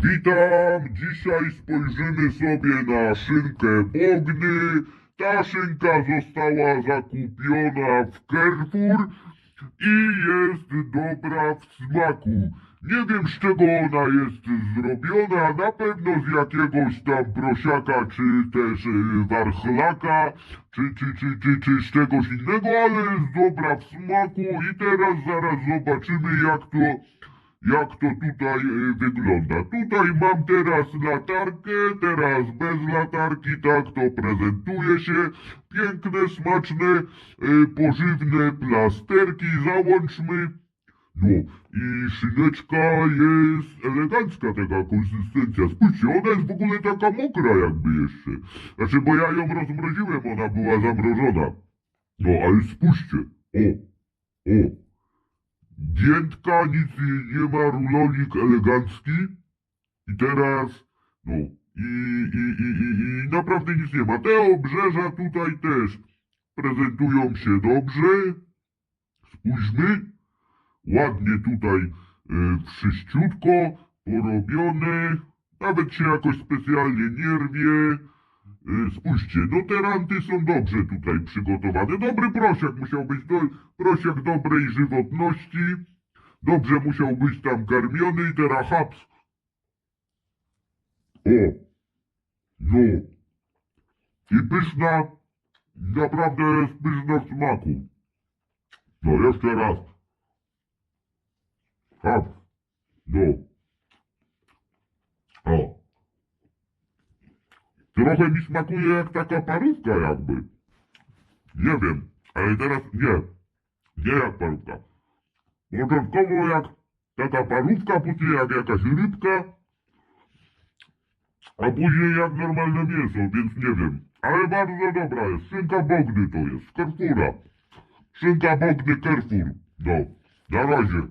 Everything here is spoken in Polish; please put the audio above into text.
Witam! Dzisiaj spojrzymy sobie na szynkę Bogny. Ta szynka została zakupiona w Carrefour i jest dobra w smaku. Nie wiem z czego ona jest zrobiona, na pewno z jakiegoś tam prosiaka, czy też y, warchlaka, czy, czy, czy, czy, czy z czegoś innego, ale jest dobra w smaku i teraz zaraz zobaczymy jak to jak to tutaj y, wygląda. Tutaj mam teraz latarkę, teraz bez latarki, tak to prezentuje się. Piękne, smaczne, y, pożywne plasterki, załączmy. No i szyneczka jest elegancka taka konsystencja. Spójrzcie, ona jest w ogóle taka mokra jakby jeszcze. Znaczy, bo ja ją rozmroziłem, ona była zamrożona. No, ale spójrzcie. O, o. Giętka, nic nie ma, rulonik elegancki. I teraz, no, i, i, i, i, i naprawdę nic nie ma. Te obrzeża tutaj też prezentują się dobrze. Spójrzmy. Ładnie tutaj y, wszyściutko porobione. Nawet się jakoś specjalnie nie rwie. Y, Spójrzcie, no te ranty są dobrze tutaj przygotowane. Dobry prosiak musiał być, do, prosiak dobrej żywotności. Dobrze musiał być tam karmiony i teraz haps. O, no. I pyszna, naprawdę jest pyszna w smaku. No jeszcze raz. Haps. No. O. Trochę mi smakuje jak taka parówka jakby. Nie wiem, ale teraz nie. Nie jak parówka. Początkowo jak taka parówka, później jak jakaś rybka, a później jak normalne mięso, więc nie wiem. Ale bardzo dobra jest. Szynka Bogny to jest, Carrefoura. Szynka Bogny Carrefour. No, na razie.